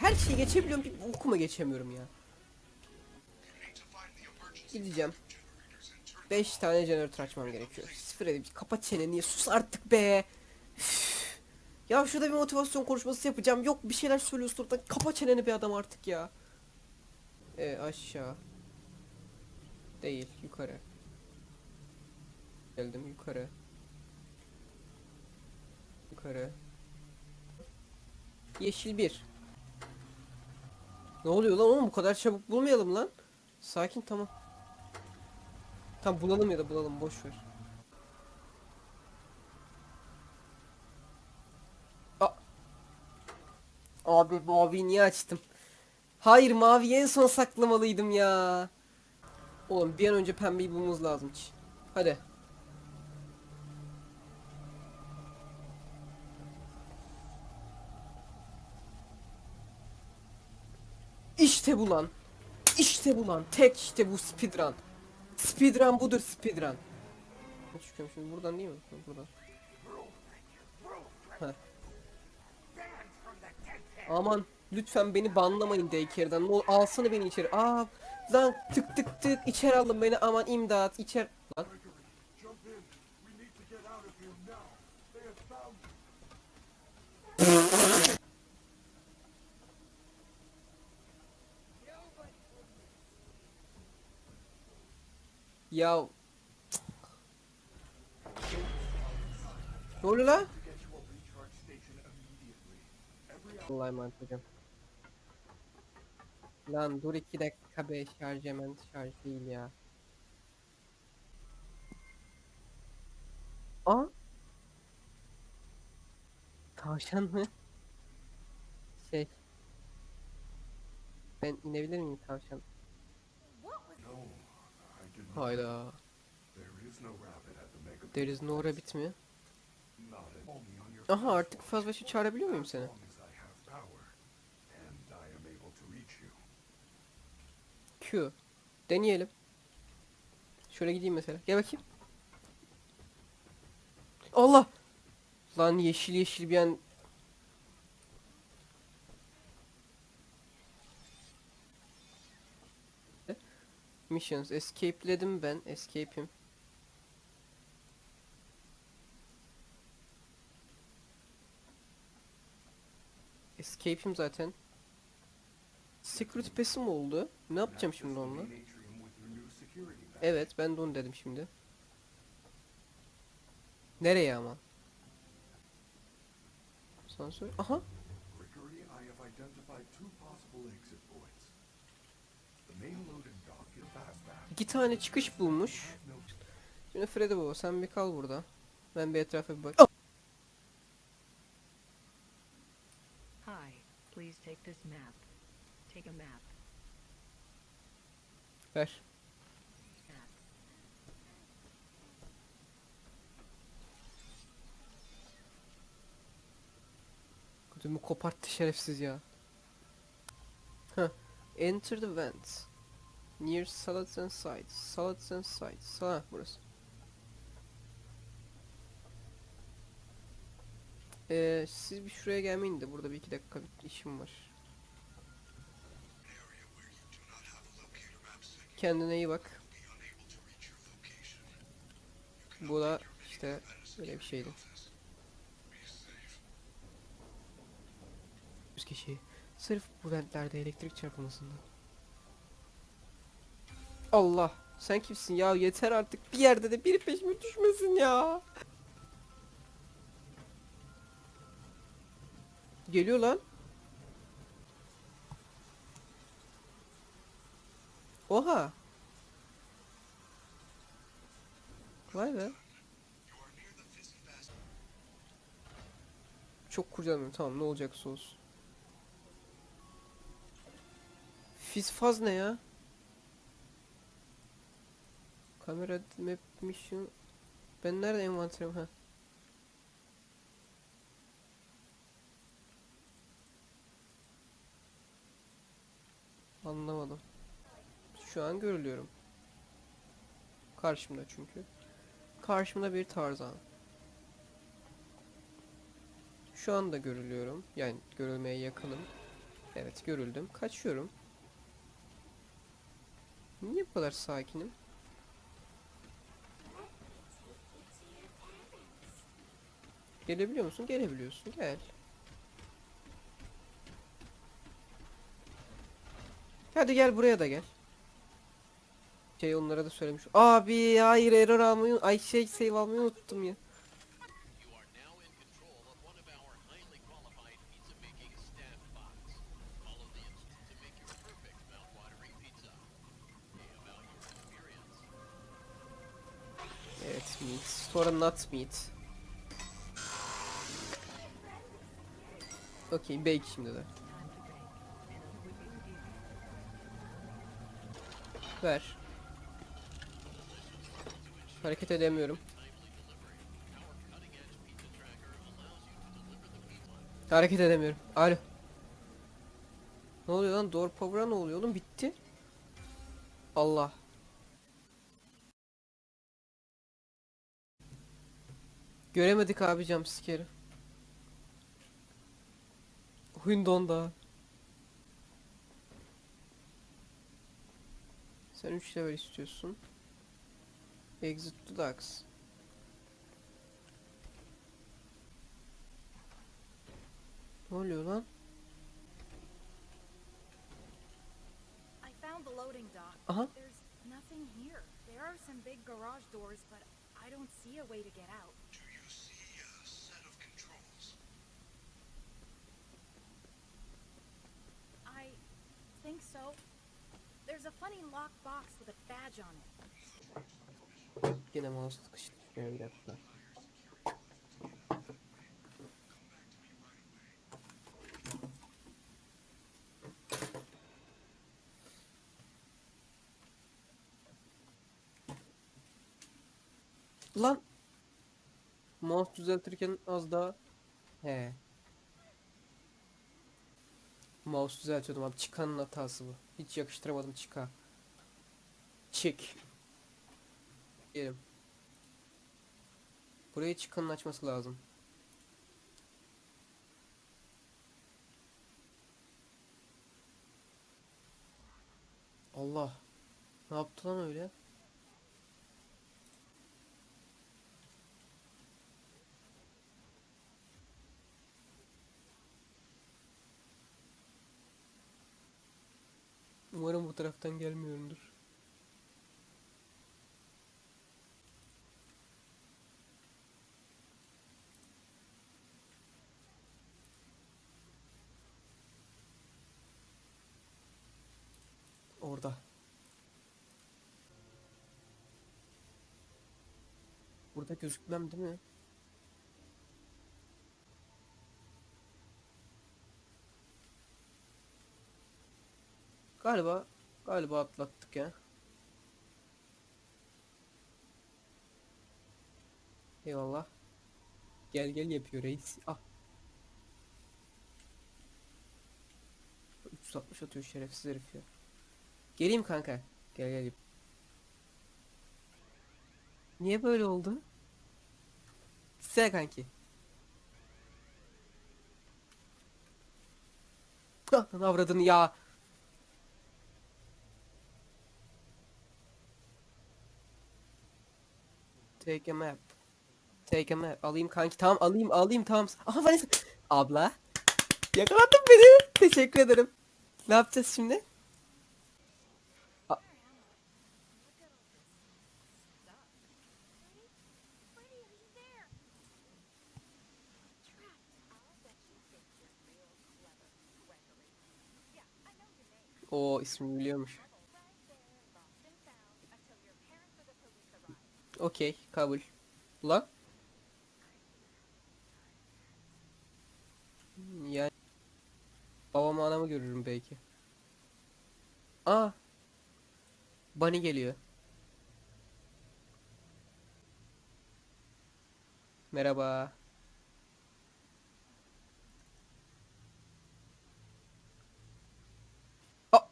Her şeyi geçebiliyorum bir okuma geçemiyorum ya. Gideceğim. 5 tane jeneratör açmam gerekiyor. Sıfır edip kapat çeneni sus artık be. Ya şurada bir motivasyon konuşması yapacağım. Yok bir şeyler söylüyorsun orada. Kapa çeneni bir adam artık ya. E aşağı. Değil yukarı. Geldim yukarı. Yukarı. Yeşil bir. Ne oluyor lan oğlum bu kadar çabuk bulmayalım lan. Sakin tamam. Tam bulalım ya da bulalım boş ver. Abi maviyi niye açtım? Hayır maviyi en son saklamalıydım ya. Oğlum bir an önce pembeyi bulmamız lazım. Ç- Hadi. İşte bu lan. İşte bu lan. Tek işte bu speedrun. Speedrun budur speedrun. Çıkıyorum şimdi buradan değil mi? Buradan. Heh. Aman lütfen beni banlamayın daycare'dan. Ne alsana beni içeri. Aa lan tık tık tık içeri alın beni aman imdat içer lan. Ya Ne oluyor lan? Allah'a emanet hocam. Lan dur iki dakika be şarj hemen şarj değil ya. Aa? Tavşan mı? Şey. Ben inebilir miyim tavşan? Hayda. There is no rabbit mi? Aha artık fazla şey çağırabiliyor muyum seni? Q. Deneyelim. Şöyle gideyim mesela. Gel bakayım. Allah! Lan yeşil yeşil bir an... Missions. Escape'ledim ben. Escape'im. Escape'im zaten. Secret Pass'im oldu. Ne yapacağım şimdi onunla? Evet ben de onu dedim şimdi. Nereye ama? Sansür. Aha. İki tane çıkış bulmuş. Şimdi Freddy baba sen bir kal burada. Ben bir etrafa bir bak. Hi, please take this map. Take a map. Ver. Ödümü koparttı şerefsiz ya. Heh. Enter the vent. Near salads and sides. Salads and sides. Ha burası. Ee, siz bir şuraya gelmeyin de burada bir iki dakika işim var. Kendine iyi bak. Bu da işte böyle bir şeydi. 100 kişi sırf bu ventlerde elektrik çarpmasından. Allah sen kimsin ya yeter artık bir yerde de biri peşime düşmesin ya. Geliyor lan. Oha. Vay be. Çok kurcalamıyorum tamam ne olacaksa olsun. Fizfaz ne ya? Kamera map mission. Ben nerede envanterim ha? Anlamadım. Şu an görülüyorum. Karşımda çünkü. Karşımda bir tarzan. Şu anda görülüyorum. Yani görülmeye yakınım. Evet görüldüm. Kaçıyorum. Niye bu kadar sakinim? Gelebiliyor musun? Gelebiliyorsun. Gel. Hadi gel buraya da gel. Şey onlara da söylemiş. Abi hayır error almayı ay şey save almayı unuttum ya. You are now in control Okey bake şimdi de. Ver. Hareket edemiyorum. Hareket edemiyorum. Alo. Ne oluyor lan? Door power'a ne oluyor oğlum? Bitti. Allah. Göremedik abi jumpscare'ı. Oyun dondu. Sen 3 level istiyorsun. Exit to Docks. Ne oluyor lan? I found the loading dock. Aha. There's nothing here. There are some big garage doors, but I don't see a way to get out. Do you see a set of controls? I think so. There's a funny lock box with a badge on it. Yine mouse sıkıştırıyor bir. Lan Mouse düzeltirken az daha He Mouse düzeltiyordum abi. Çıkanın hatası bu. Hiç yakıştıramadım çıka. Çık. Diyelim Burayı çıkanın açması lazım. Allah. Ne yaptı lan öyle Umarım bu taraftan gelmiyorumdur. Orada. Burada gözükmem değil mi? Galiba galiba atlattık ya. Eyvallah. Gel gel yapıyor reis. Ah. 360 atıyor şerefsiz herif ya. Geleyim kanka. Gel gel. Niye böyle oldu? Gitsene kanki. Lan avradını ya. Take a map. Take a map. Alayım kanki. Tamam alayım alayım tamam. Aha Vanessa. Abla. Yakaladın beni. Teşekkür ederim. Ne yapacağız şimdi? Freddy, are you Okey kabul. Ulan. Yani babamı anamı görürüm belki. Aa. Bunny geliyor. Merhaba. Aa!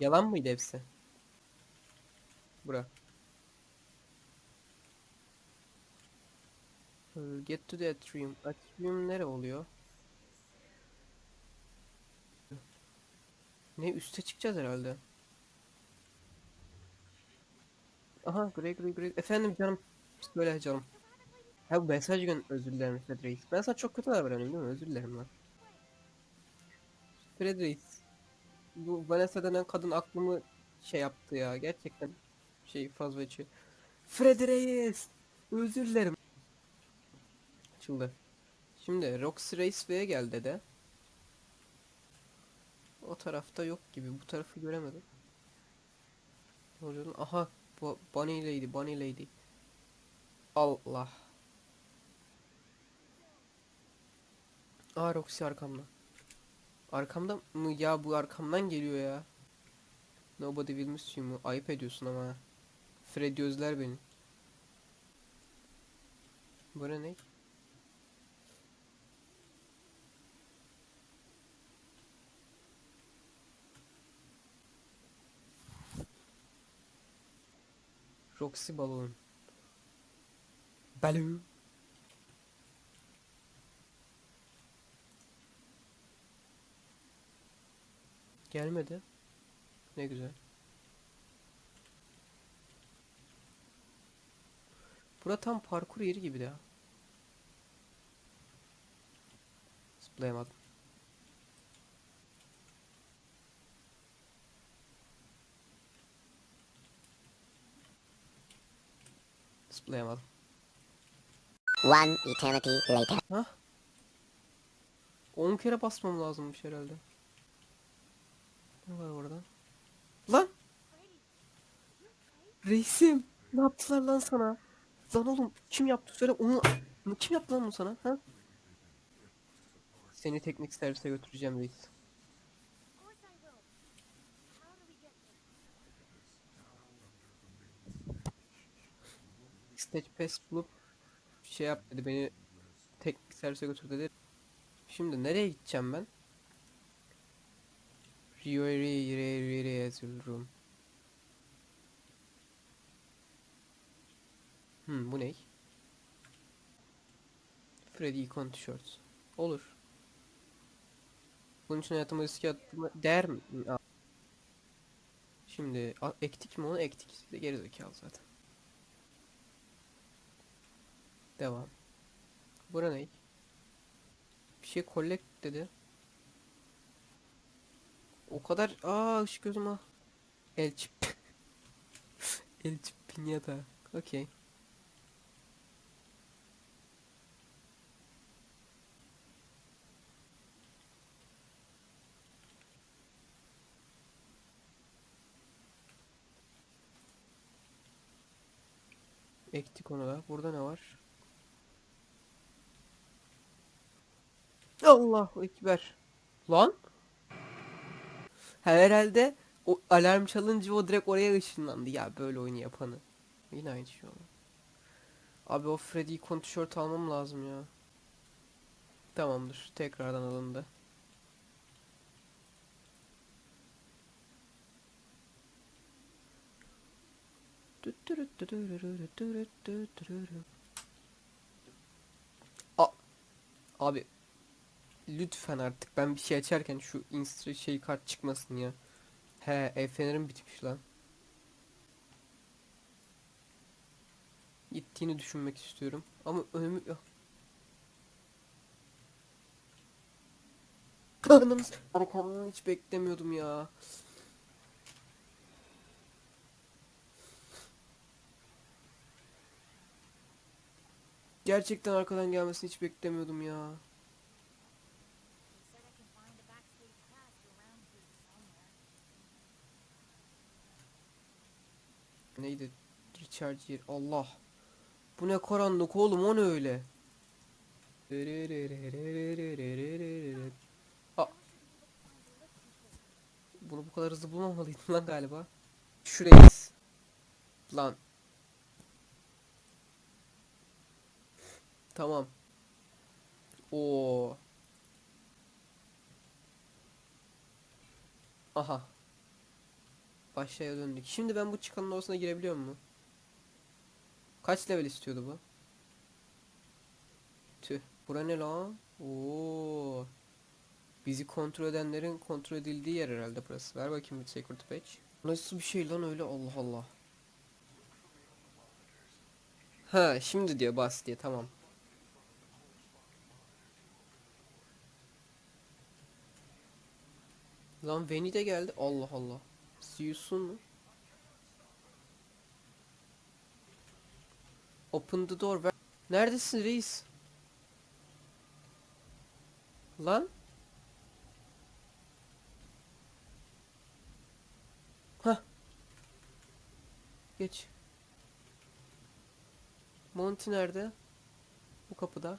Yalan mıydı hepsi? Bura. Get to the atrium. Atrium nere oluyor? Ne üste çıkacağız herhalde. Aha Gregory Gregory. Efendim canım. Söyle canım. Ha bu mesaj gön özür dilerim Fred Reis. Ben sana çok kötü davranıyorum değil mi? Özür dilerim lan. Fred Reis. Bu Vanessa denen kadın aklımı şey yaptı ya. Gerçekten şey fazla içi. Fred Reis. Özür dilerim. Açıldı. Şimdi Roxy Raceway'e gel dede. O tarafta yok gibi. Bu tarafı göremedim. Lan? Aha. Bu Bunny Lady, Bunny Lady. Allah. Aa Roxy arkamda. Arkamda mı? Ya bu arkamdan geliyor ya. Nobody will miss you mu? Ayıp ediyorsun ama. ha. Freddy özler beni. Bu ne? Roxy balon. Balon. Gelmedi. Ne güzel. Bura tam parkur yeri gibi ya. Zıplayamadım. Zıplayamadım. One eternity later. Hah? 10 kere basmam lazımmış herhalde. Ne var orada? Lan! Reisim! Ne yaptılar lan sana? Lan oğlum kim yaptı söyle onu kim yaptı lan bunu sana ha? Seni teknik servise götüreceğim reis. Of course I will. How do we get there? Stage pass bulup şey yap dedi beni teknik servise götür dedi. Şimdi nereye gideceğim ben? Rio Rio Rio Rio Room. Hmm bu ne? Freddy Icon Tişört. Olur. Bunun için hayatımı riske attığıma değer mi? Şimdi ektik mi onu ektik. Siz de gerizekalı zaten. Devam. Bura ne? Bir şey collect dedi. O kadar aa ışık gözüm ah. El çip. El çip pinyata. Okey. Ektik onu da. Burada ne var? Allahu Ekber. Lan? Herhalde o alarm çalınca o direkt oraya ışınlandı. Ya böyle oyunu yapanı. Yine aynı şey oldu. Abi o Freddy ikon tişört almam lazım ya. Tamamdır. Tekrardan alındı. Abi lütfen artık ben bir şey açarken şu instra şey kart çıkmasın ya. He, ev fenerim bitmiş lan. Gittiğini düşünmek istiyorum ama önümü yok. Kanımız arkamdan hiç beklemiyordum ya. Gerçekten arkadan gelmesini hiç beklemiyordum ya. Neydi? Recharge yer. Allah. Bu ne karanlık oğlum o ne öyle? Aa. Bunu bu kadar hızlı bulmamalıydım lan galiba. Şurayız. Lan. Tamam. Oo. Aha. Başlaya döndük. Şimdi ben bu çıkanın odasına girebiliyor mu? Kaç level istiyordu bu? Tüh. Bura ne lan? Oo. Bizi kontrol edenlerin kontrol edildiği yer herhalde burası. Ver bakayım bir security patch. Nasıl bir şey lan öyle Allah Allah. Ha şimdi diyor bas diye tamam. Lan Veni de geldi. Allah Allah. Soon mu? Open the door. Ver- Neredesin reis? Lan? Hah. Geç. Monty nerede? Bu kapıda.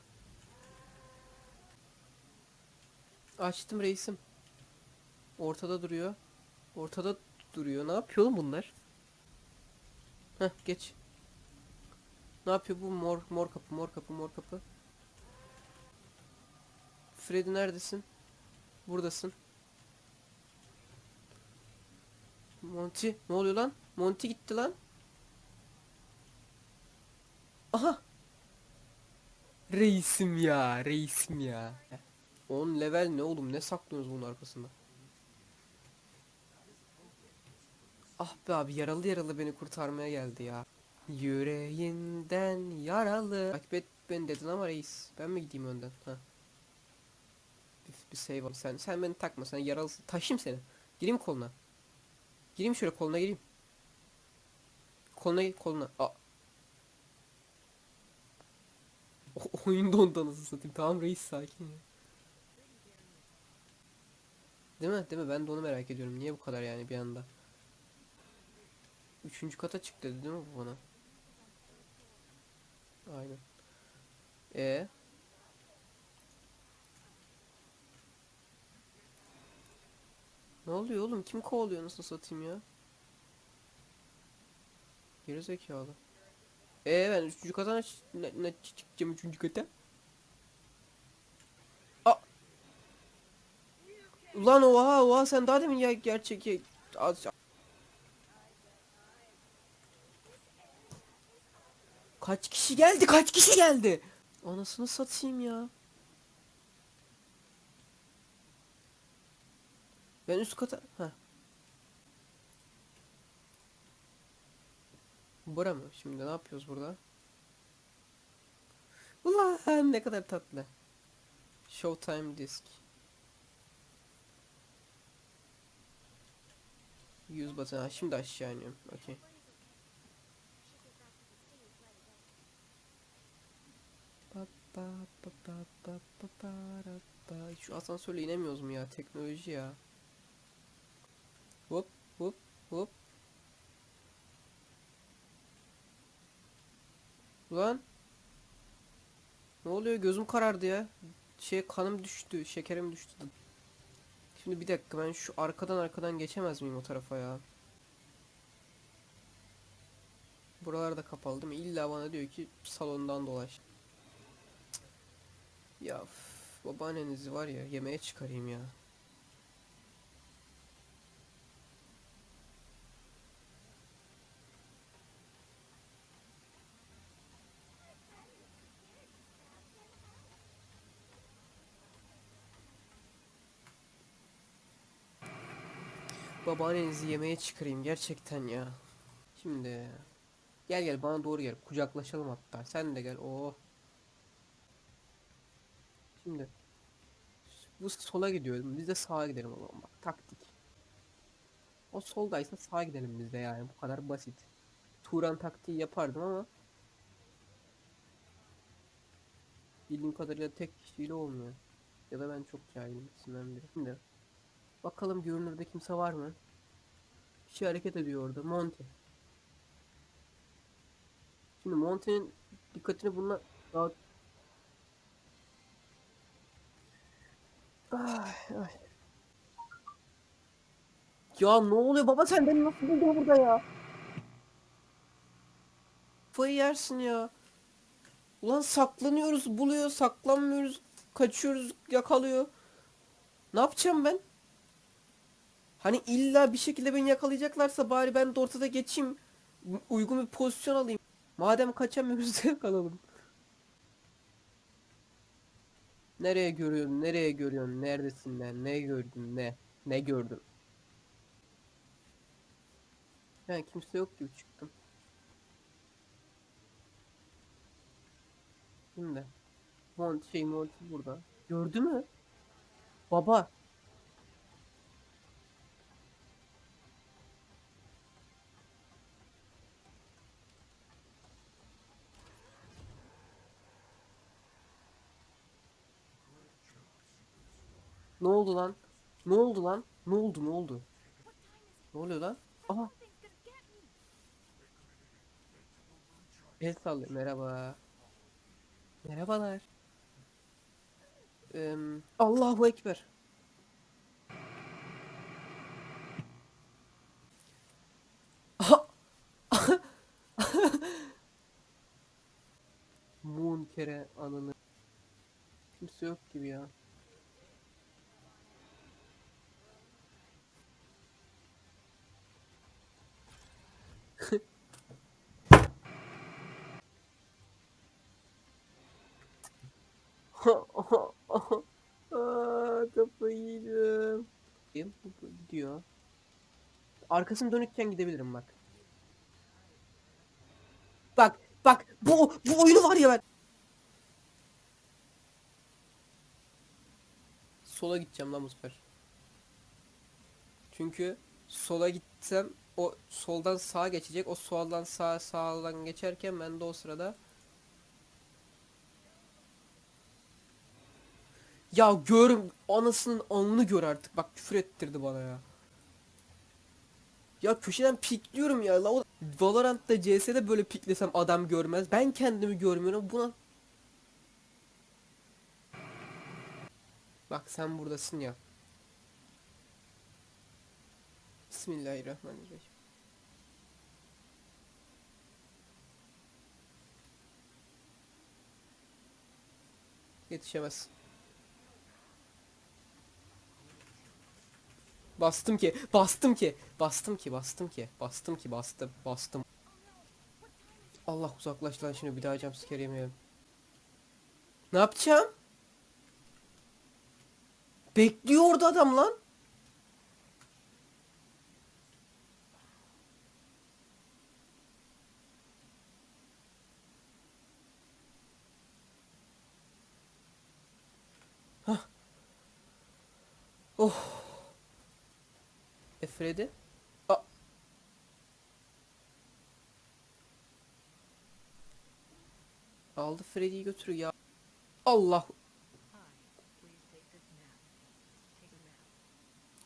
Açtım reisim. Ortada duruyor. Ortada duruyor. Ne yapıyor oğlum bunlar? Heh geç. Ne yapıyor bu mor mor kapı mor kapı mor kapı. Freddy neredesin? Buradasın. Monty ne oluyor lan? Monty gitti lan. Aha. Reisim ya, reisim ya. 10 level ne oğlum? Ne saklıyorsunuz bunun arkasında? Ah be abi yaralı yaralı beni kurtarmaya geldi ya. Yüreğinden yaralı. Takip et beni dedin ama reis. Ben mi gideyim önden? Ha. Bir, bir save al. Sen, sen beni takma. Sen yaralısın. Taşıyayım seni. Gireyim koluna. Gireyim şöyle koluna gireyim. Koluna koluna. Aa. O, oyunda ondan nasıl satayım. Tamam reis sakin ya. Değil mi? Değil mi? Ben de onu merak ediyorum. Niye bu kadar yani bir anda? Üçüncü kata çık dedi değil mi bu bana? Aynen. E Ne oluyor oğlum? Kim kovalıyor nasıl satayım ya? Geri zekalı. E ben üçüncü kata ne, ne çıkacağım üçüncü kata? Aa! Ulan oha oha sen daha demin ya gerçek ya Kaç kişi geldi? Kaç kişi geldi? Anasını satayım ya. Ben üst kata... Heh. Bura mı? Şimdi ne yapıyoruz burada? Ulan ne kadar tatlı. Showtime disk. Use button. Ha, şimdi aşağı iniyorum. Okey. Şu asansörle inemiyoruz mu ya? Teknoloji ya. Hop hop hop. Ulan. Ne oluyor? Gözüm karardı ya. Şey kanım düştü. Şekerim düştü. Şimdi bir dakika ben şu arkadan arkadan geçemez miyim o tarafa ya? Buralar da kapalı değil mi? İlla bana diyor ki salondan dolaş. Ya üf, babaannenizi var ya yemeğe çıkarayım ya. Babaannenizi yemeğe çıkarayım gerçekten ya. Şimdi gel gel bana doğru gel kucaklaşalım hatta sen de gel oh. Şimdi bu sola gidiyorum biz de sağa gidelim o zaman bak taktik. O soldaysa sağa gidelim biz de yani bu kadar basit. Turan taktiği yapardım ama bildiğim kadarıyla tek kişiyle olmuyor. Ya da ben çok cahilim ikisinden biri. Şimdi bakalım görünürde kimse var mı? Bir şey hareket ediyor orada. Monty. Şimdi Monty'nin dikkatini bununla daha... Ay, ay. Ya ne oluyor baba sen beni nasıl buldun burada ya? Kafayı yersin ya. Ulan saklanıyoruz, buluyor, saklanmıyoruz, kaçıyoruz, yakalıyor. Ne yapacağım ben? Hani illa bir şekilde beni yakalayacaklarsa bari ben de ortada geçeyim. Uygun bir pozisyon alayım. Madem kaçamıyoruz yakalalım. Nereye görüyorsun? Nereye görüyorsun? Neredesin lan? Ne gördün? Ne? Ne gördün? Ben kimse yok gibi çıktım. Şimdi. Mont şey Monty burada. Gördü mü? Baba. Oldu lan? Ne oldu lan? Ne oldu? Ne oldu? Ne oluyor lan? Aha. El sallıyor. Merhaba. Merhabalar. Eee, Allahu Ekber. Moon kere ananı. Kimse yok gibi ya. Aa, kafayı yiyeceğim. Kim? Bu bu gidiyor. Arkasını dönükken gidebilirim bak. Bak bak bu bu oyunu var ya ben. Sola gideceğim lan bu sefer. Çünkü sola gitsem o soldan sağa geçecek. O soldan sağa sağdan geçerken ben de o sırada Ya gör anasının alnını gör artık. Bak küfür ettirdi bana ya. Ya köşeden pikliyorum ya. La, Valorant'ta CS'de böyle piklesem adam görmez. Ben kendimi görmüyorum. Buna Bak sen buradasın ya. Bismillahirrahmanirrahim. Yetişemez. Bastım ki, bastım ki, bastım ki, bastım ki, bastım ki, bastım, bastım. Allah uzaklaş lan şimdi bir daha jumpscare yemeyelim. Ne yapacağım? Bekliyor orada adam lan. Hah. Oh. E Freddy? Aldı Freddy'yi götürüyor ya. Allah.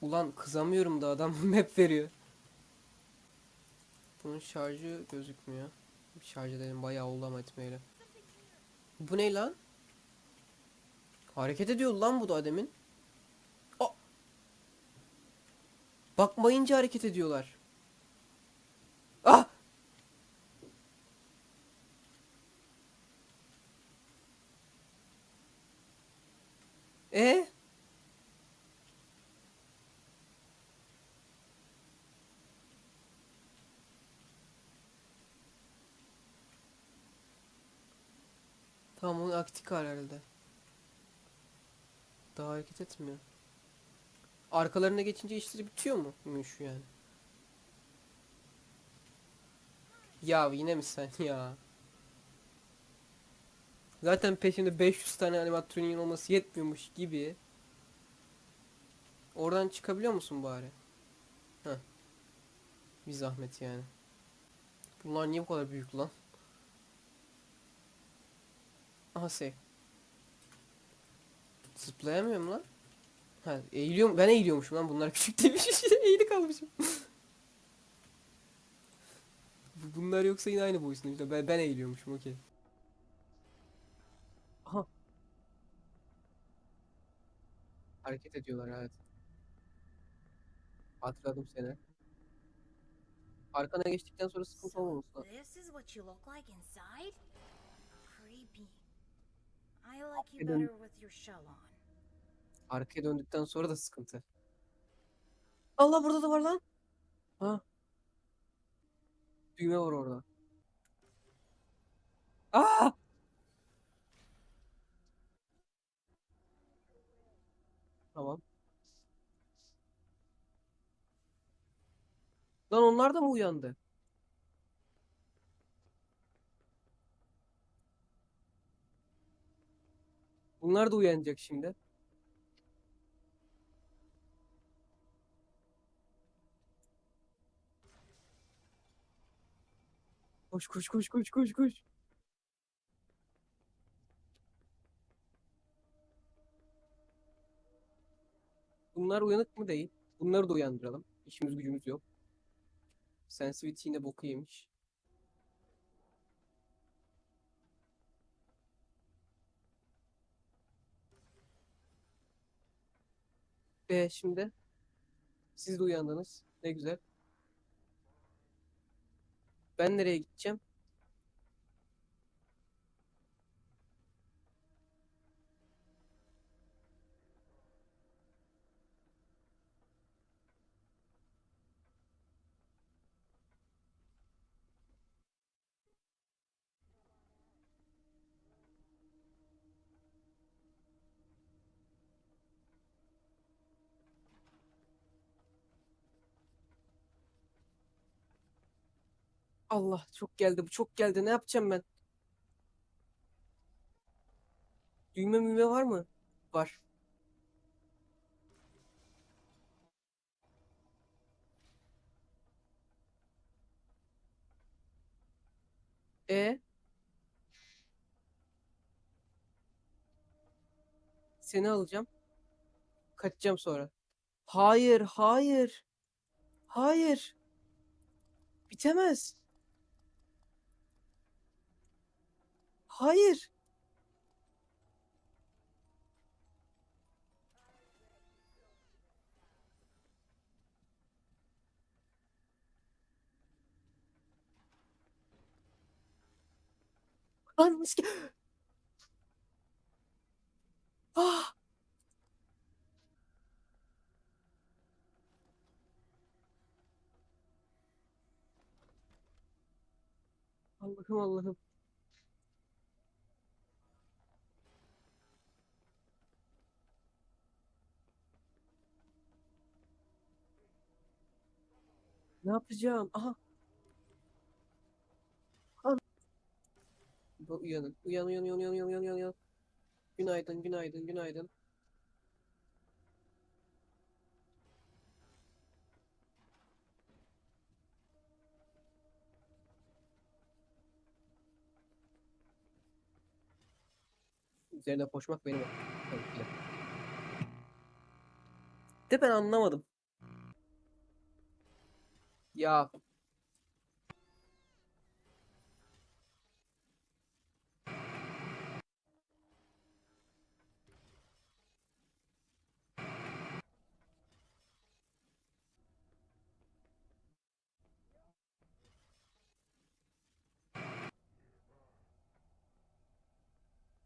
Ulan kızamıyorum da adam map veriyor. Bunun şarjı gözükmüyor. Şarj edelim bayağı oldu ama etmeyle. Bu ne lan? Hareket ediyor lan bu da demin. Aa! Bakmayınca hareket ediyorlar. Ah! E? Tamam onun aktif hali herhalde. Daha hareket etmiyor. Arkalarına geçince işleri bitiyor mu? Muş yani. Ya yine mi sen ya? Zaten peşinde 500 tane animatroniğin olması yetmiyormuş gibi. Oradan çıkabiliyor musun bari? Heh. Bir zahmet yani. Bunlar niye bu kadar büyük lan? Aha save. Zıplayamıyorum lan. Ha eğiliyorum. Ben eğiliyormuşum lan. Bunlar küçük değilmiş. Eğili kalmışım. Bu- Bunlar yoksa yine aynı boyutunda. Ben, ben eğiliyormuşum okey. Aha. Hareket ediyorlar evet. Hatırladım seni. Arkana geçtikten sonra sıkıntı olmaması lazım. This is what you look like inside? Creepy. I like you better with your shell on. Arkaya döndükten sonra da sıkıntı. Allah burada da var lan. Ha. Düğme var orada. Aa! Tamam. Lan onlar da mı uyandı? Bunlar da uyanacak şimdi. Koş koş koş koş koş koş. Bunlar uyanık mı değil? Bunları da uyandıralım. İşimiz gücümüz yok. Sensitivity yine boku yemiş. E şimdi siz de uyandınız. Ne güzel. Ben nereye gideceğim? Allah çok geldi bu çok geldi. Ne yapacağım ben? Düğme müme var mı? Var. E Seni alacağım. Kaçacağım sonra. Hayır, hayır. Hayır. Bitemez. Hayır. Lan miski. Ah. Allah'ım Allah'ım. Ne yapacağım? Aha. An. Bu uyanın. Uyan uyan uyan uyan uyan uyan uyan. Günaydın günaydın günaydın. Üzerine koşmak benim. De ben anlamadım. Ya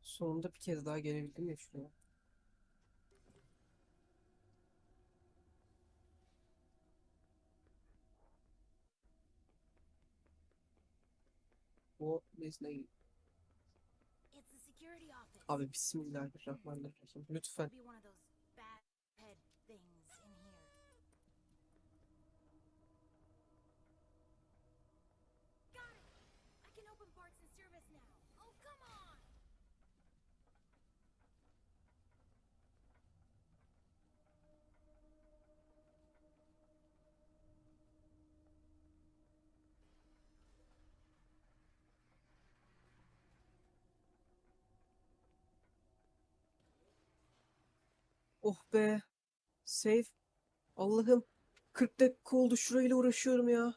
sonunda bir kez daha gelebildim ya şuraya. O office. Abi bismillahirrahmanirrahim. Lütfen. Be one of those bad head things in here. Got it! I can open parts and service now. Oh, come on! Oh be. Save. Allah'ım. 40 dakika oldu şurayla uğraşıyorum ya.